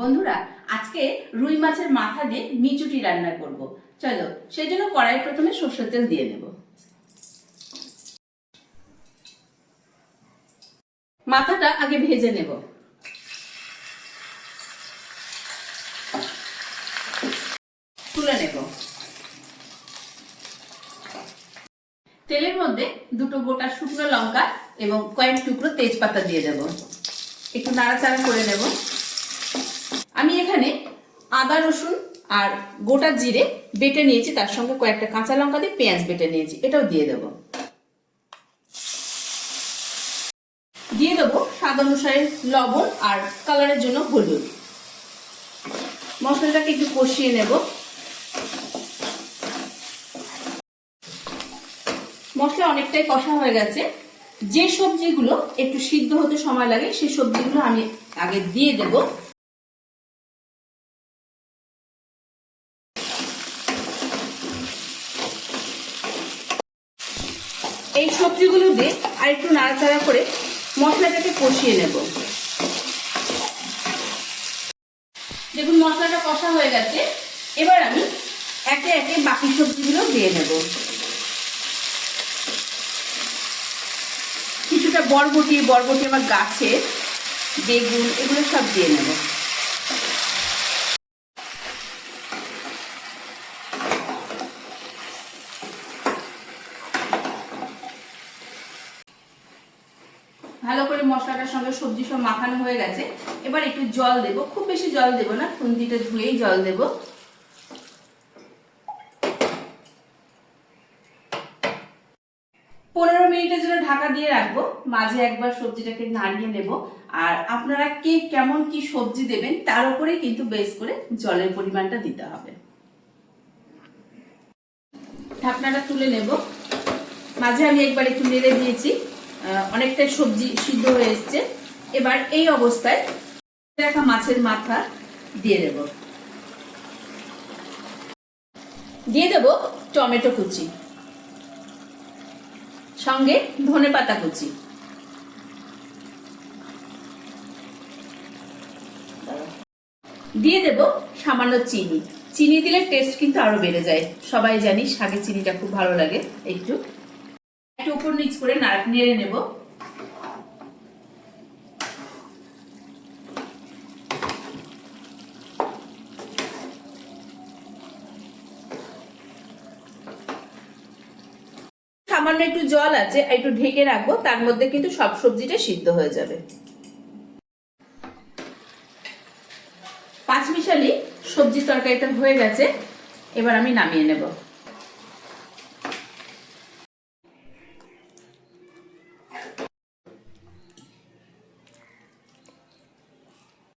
বন্ধুরা, আজকে রুই মাছের মাথা দিয়ে মিচুটি রান্না করব। চলো সেই জন্য কড়াই প্রথমে সর্ষের তেল দিয়ে নেব। মাথাটা আগে ভেজে নেব। তুলে নেব। তেলের মধ্যে দুটো গোটা শুকনো লঙ্কা এবং কয়েক টুকরো তেজপাতা দিয়ে দেব। একটু নাড়াচাড়া করে নেব। আদা, রসুন আর গোটা জিরে বেটে নিয়েছি। তার সঙ্গে কয়েকটা কাঁচা লঙ্কা দিয়ে পেঁয়াজ বেটে নিয়েছি। এটাও দিয়ে দেব। দিয়ে দেবো স্বাদ অনুসারে লবণ আর কালারের জন্য হলুদ। মশলাটাকে একটু কষিয়ে নেব। মশলা অনেকটাই কষা হয়ে গেছে। যে সবজিগুলো একটু সিদ্ধ হতে সময় লাগে সেই সবজিগুলো আমি আগে দিয়ে দেব। এই সবজিগুলো দিয়ে আর একটু নাড়াচাড়া করে মশলাটাকে কষিয়ে নেব। দেখুন, মশলাটা কষা হয়ে গেছে। এবার আমি একে একে বাকি সবজিগুলো দিয়ে নেব। কিছুটা বরবটি বরবটি আমার গাছের বেগুন, এগুলো সব দিয়ে নেব। ভালো করে মশলাটার সঙ্গে সবজি সব মাখানো হয়ে গেছে। এবার একটু জল দেব। খুব বেশি জল দেব না, খুন্তিটা ধুয়েই জল দেব। পনেরো মিনিটের জন্য ঢাকা দিয়ে রাখব। মাঝে একবার সবজিটাকে নাড়িয়ে নেব। আর আপনারা কে কেমন কি সবজি দেবেন, তার উপরেই কিন্তু বেস করে জলের পরিমাণটা দিতে হবে। ঢাকনাটা তুলে নেব। মাঝে আমি একবার একটু নেড়ে দিয়েছি। অনেকটাই সবজি সিদ্ধ হয়ে এসছে। এবার এই অবস্থায় রাখা মাছের মাথা দিয়ে দেব। দিয়ে দেব টমেটো কুচি, সঙ্গে ধনে পাতা কুচি। দিয়ে দেব সামান্য চিনি। চিনি দিলে টেস্ট কিন্তু আরও বেড়ে যায়। সবাই জানি শাকে চিনিটা খুব ভালো লাগে, একটু একটু উপর নিচ করে নেড়ে নেব। সামান্য একটু জল আছে, একটু ঢেকে রাখব, তার মধ্যে কিন্তু সব সবজিটা সিদ্ধ হয়ে যাবে। পাঁচ মিশালি সবজি তরকারিটা হয়ে গেছে, এবার আমি নামিয়ে নেব।